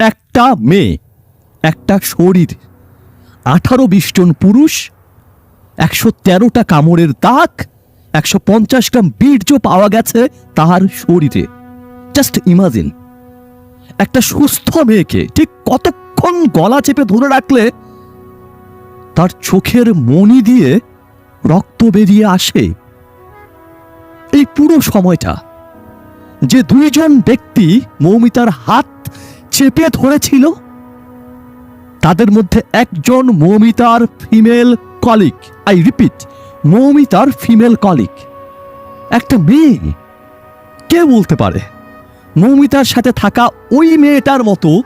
একটা মেয়ে, একটা শরীর, আঠারো বিশ জন পুরুষ, একশো তেরোটা কামড়ের দাগ, একশো পঞ্চাশ গ্রাম বীর্য পাওয়া গেছে তার শরীরে। জাস্ট ইমাজিন একটা সুস্থ মেয়েকে ঠিক কতক্ষণ গলা চেপে ধরে রাখলে তার চোখের মনি দিয়ে রক্ত বেরিয়ে আসে। এই পুরো সময়টা যে দুইজন ব্যক্তি মৌমিতার হাত চেপে ধরেছিল তাদের মধ্যে একজন মৌমিতার ফিমেল কলিক আই রিপিট, মৌমিতার ফিমেল কলিক একটা মেয়ে? কে বলতে পারে? মৌমিতার সাথে থাকা ওই মেয়েটার মতো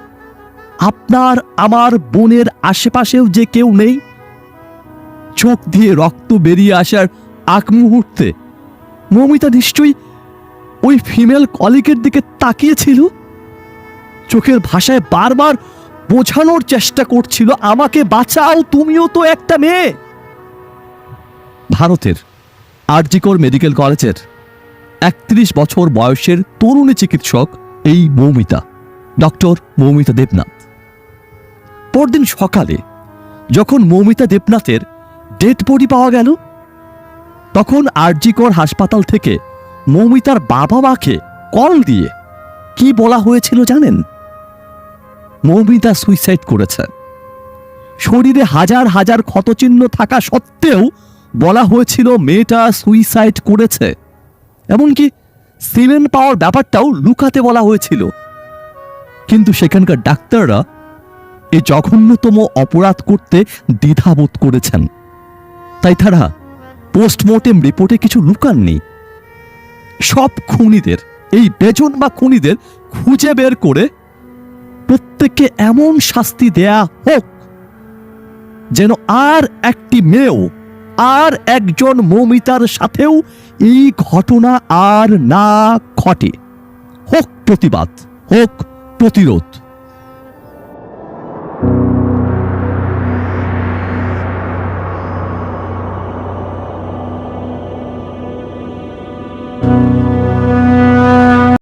আপনার আমার বোনের আশেপাশেও যে কেউ নেই? চোখ দিয়ে রক্ত বেরিয়ে আসার আগ মুহূর্তে মৌমিতা নিশ্চয়ই ওই ফিমেল কলিকের দিকে তাকিয়েছিল? চোখের ভাষায় বারবার বোঝানোর চেষ্টা করছিল, আমাকে বাঁচাও, তুমিও তো একটা মেয়ে। ভারতের আরজিকর মেডিকেল কলেজের একত্রিশ বছর বয়সের তরুণী চিকিৎসক এই মৌমিতা, ডক্টর মৌমিতা দেবনাথ। পরদিন সকালে যখন মৌমিতা দেবনাথের ডেড বডি পাওয়া গেল, তখন আরজিকর হাসপাতাল থেকে মৌমিতার বাবা মাকে কল দিয়ে কি বলা হয়েছিল জানেন? মৌমিতা সুইসাইড করেছে। শরীরে হাজার হাজার ক্ষতচিহ্ন থাকা সত্ত্বেও বলা হয়েছিল মেয়েটা সুইসাইড করেছে। এমনকি সিমেন্ট পাওয়ার ব্যাপারটাও লুকাতে বলা হয়েছিল। কিন্তু সেখানকার ডাক্তাররা এ জঘন্যতম অপরাধ করতে দ্বিধাবোধ করেছেন। তাই তারা পোস্টমর্টেম রিপোর্টে কিছু লুকাননি। সব খুনিদের, এই বেজন বা খুনিদের খুঁজে বের করে প্রত্যেককে এমন শাস্তি দেয়া হোক, যেন আর একটি মেয়েও, আর একজন মৌমিতার সাথেও এই ঘটনা আর না ঘটে। হোক প্রতিবাদ, হোক প্রতিরোধ।